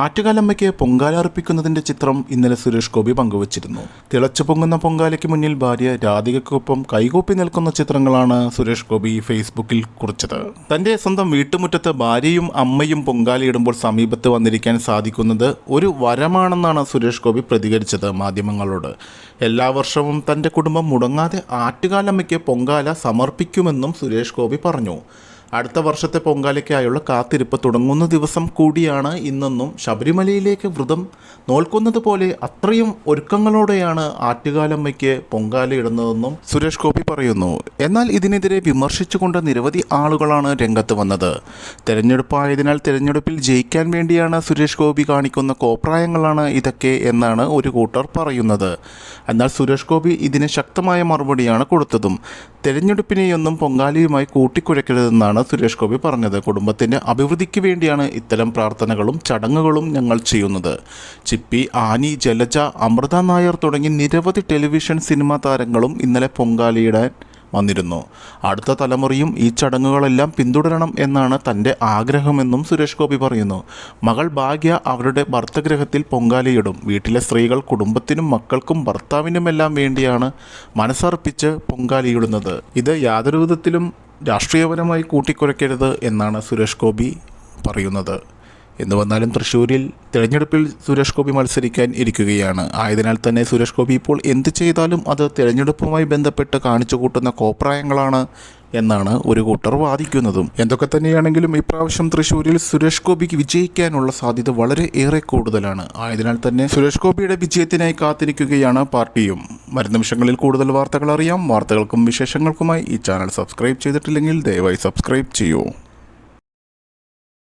ആറ്റുകാലമ്മയ്ക്ക് പൊങ്കാല അർപ്പിക്കുന്നതിന്റെ ചിത്രം ഇന്നലെ സുരേഷ് ഗോപി പങ്കുവച്ചിരുന്നു. തിളച്ചു പൊങ്ങുന്ന പൊങ്കാലയ്ക്ക് മുന്നിൽ ഭാര്യ രാധികയ്ക്കൊപ്പം കൈകൂപ്പി നിൽക്കുന്ന ചിത്രങ്ങളാണ് സുരേഷ് ഗോപി ഫേസ്ബുക്കിൽ കുറിച്ചത്. തന്റെ സ്വന്തം വീട്ടുമുറ്റത്ത് ഭാര്യയും അമ്മയും പൊങ്കാലയിടുമ്പോൾ സമീപത്ത് വന്നിരിക്കാൻ സാധിക്കുന്നത് ഒരു വരമാണെന്നാണ് സുരേഷ് ഗോപി പ്രതികരിച്ചത് മാധ്യമങ്ങളോട്. എല്ലാ വർഷവും തന്റെ കുടുംബം മുടങ്ങാതെ ആറ്റുകാലമ്മയ്ക്ക് പൊങ്കാല സമർപ്പിക്കുമെന്നും സുരേഷ് ഗോപി പറഞ്ഞു. അടുത്ത വർഷത്തെ പൊങ്കാലയ്ക്കായുള്ള കാത്തിരിപ്പ് തുടങ്ങുന്ന ദിവസം കൂടിയാണ് ഇന്നെന്നും ശബരിമലയിലേക്ക് വ്രതം നോൽക്കുന്നത് പോലെ അത്രയും ഒരുക്കങ്ങളോടെയാണ് ആറ്റുകാലമ്മയ്ക്ക് പൊങ്കാലയിടുന്നതെന്നും സുരേഷ് ഗോപി പറയുന്നു. എന്നാൽ ഇതിനെതിരെ വിമർശിച്ചുകൊണ്ട് നിരവധി ആളുകളാണ് രംഗത്ത് വന്നത്. തെരഞ്ഞെടുപ്പായതിനാൽ തെരഞ്ഞെടുപ്പിൽ ജയിക്കാൻ വേണ്ടിയാണ് സുരേഷ് ഗോപി കാണിക്കുന്ന കോപ്രായങ്ങളാണ് ഇതൊക്കെ എന്നാണ് ഒരു കൂട്ടർ പറയുന്നത്. എന്നാൽ സുരേഷ് ഗോപി ഇതിന് ശക്തമായ മറുപടിയാണ് കൊടുത്തതും തെരഞ്ഞെടുപ്പിനെയൊന്നും പൊങ്കാലയുമായി സുരേഷ് ഗോപി പറഞ്ഞത്. കുടുംബത്തിന്റെ അഭിവൃദ്ധിക്ക് വേണ്ടിയാണ് ഇത്തരം പ്രാർത്ഥനകളും ചടങ്ങുകളും ഞങ്ങൾ ചെയ്യുന്നത്. ചിപ്പി ആനി ജലജ അമൃത നായർ തുടങ്ങി നിരവധി ടെലിവിഷൻ സിനിമാ താരങ്ങളും ഇന്നലെ പൊങ്കാലയിടാൻ വന്നിരുന്നു. അടുത്ത തലമുറയും ഈ ചടങ്ങുകളെല്ലാം പിന്തുടരണം എന്നാണ് തന്റെ ആഗ്രഹമെന്നും സുരേഷ് ഗോപി പറയുന്നു. മകൾ ഭാഗ്യ അവരുടെ ഭർത്തഗ്രഹത്തിൽ പൊങ്കാലയിടും. വീട്ടിലെ സ്ത്രീകൾ കുടുംബത്തിനും മക്കൾക്കും ഭർത്താവിനുമെല്ലാം വേണ്ടിയാണ് മനസ്സർപ്പിച്ച് പൊങ്കാലയിടുന്നത്. ഇത് യാതൊരു വിധത്തിലും രാഷ്ട്രീയപരമായി കൂട്ടിക്കുറയ്ക്കരുത് എന്നാണ് സുരേഷ് ഗോപി പറയുന്നത്. എന്ന് വന്നാലും തൃശ്ശൂരിൽ തിരഞ്ഞെടുപ്പിൽ സുരേഷ് ഗോപി മത്സരിക്കാൻ ഇരിക്കുകയാണ്. ആയതിനാൽ തന്നെ സുരേഷ് ഗോപി ഇപ്പോൾ എന്ത് ചെയ്താലും അത് തിരഞ്ഞെടുപ്പുമായി ബന്ധപ്പെട്ട് കാണിച്ചു കൂട്ടുന്ന കോപ്രായങ്ങളാണ് എന്നാണ് ഒരു കൂട്ടർ വാദിക്കുന്നതും. എന്തൊക്കെ തന്നെയാണെങ്കിലും ഇപ്രാവശ്യം തൃശൂരിൽ സുരേഷ് ഗോപിക്ക് വിജയിക്കാനുള്ള സാധ്യത വളരെ ഏറെ കൂടുതലാണ്. ആയതിനാൽ തന്നെ സുരേഷ് ഗോപിയുടെ വിജയത്തിനായി കാത്തിരിക്കുകയാണ് പാർട്ടിയും. വരും നിമിഷങ്ങളിൽ കൂടുതൽ വാർത്തകൾ അറിയാം. വാർത്തകൾക്കും വിശേഷങ്ങൾക്കുമായി ഈ ചാനൽ സബ്സ്ക്രൈബ് ചെയ്തിട്ടില്ലെങ്കിൽ ദയവായി സബ്സ്ക്രൈബ് ചെയ്യൂ.